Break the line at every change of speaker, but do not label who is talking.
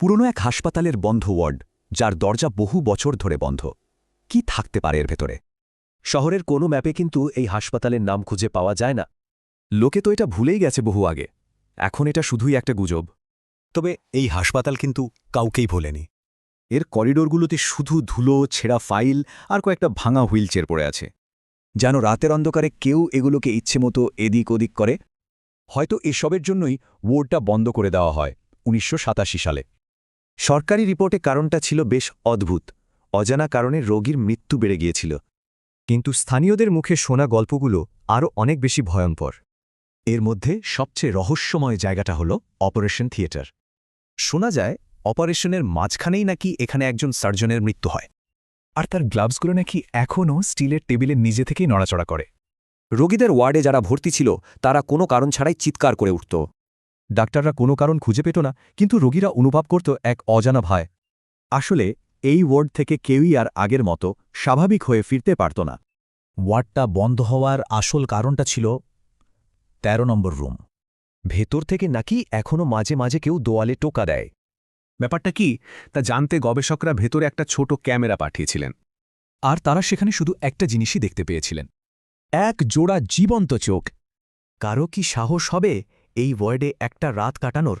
পুরনো এক হাসপাতালের বন্ধ ওয়ার্ড, যার দরজা বহু বছর ধরে বন্ধ। কি থাকতে পারে এর ভেতরে?
শহরের কোনো ম্যাপে কিন্তু এই হাসপাতালের নাম খুঁজে পাওয়া যায় না।
লোকে তো এটা ভুলেই গেছে বহু আগে। এখন এটা শুধুই একটা গুজব।
তবে এই হাসপাতাল কিন্তু কাউকেই ভোলেনি।
এর করিডোরগুলোতে শুধু ধুলো, ছেঁড়া ফাইল আর কয়েকটা ভাঙা হুইলচেয়ার পড়ে আছে। যেন রাতের অন্ধকারে কেউ এগুলোকে ইচ্ছেমতো এদিক ওদিক করে। হয়তো এসবের জন্যই ওয়ার্ডটা বন্ধ করে দেওয়া হয়, উনিশশো সাতাশি সালে।
সরকারি রিপোর্টে কারণটা ছিল বেশ অদ্ভুত। অজানা কারণে রোগীর মৃত্যু বেড়ে গিয়েছিল। কিন্তু স্থানীয়দের মুখে শোনা গল্পগুলো আরও অনেক বেশি ভয়ঙ্কর।
এর মধ্যে সবচেয়ে রহস্যময় জায়গাটা হল অপারেশন থিয়েটার।
শোনা যায়, অপারেশনের মাঝখানেই নাকি এখানে একজন সার্জনের মৃত্যু হয়।
আর তার গ্লাভসগুলো নাকি এখনও স্টিলের টেবিলের নিজে থেকেই নড়াচড়া করে।
রোগীদের ওয়ার্ডে যারা ভর্তি ছিল, তারা কোনো কারণ ছাড়াই চিৎকার করে উঠত।
ডাক্তাররা কোনো কারণ খুঁজে পেত না, কিন্তু রোগীরা অনুভব করত এক অজানা ভয়। আসলে, এই ওয়ার্ড থেকে কেউই আর আগের মতো স্বাভাবিক হয়ে ফিরতে পারত না।
ওয়ার্ডটা বন্ধ হওয়ার আসল কারণটা ছিল ১৩ নম্বর রুম।
ভেতর থেকে নাকি এখনও মাঝে মাঝে কেউ দোয়ালে টোকা দেয়।
ব্যাপারটা কি, তা জানতে গবেষকরা ভেতরে একটা ছোট ক্যামেরা পাঠিয়েছিলেন।
আর তারা সেখানে শুধু একটা জিনিসই দেখতে পেয়েছিলেন।
এক জোড়া জীবন্ত চোখ।
কারও কি সাহস হবে? এই ওয়ার্ডে একটা রাত কাটানোর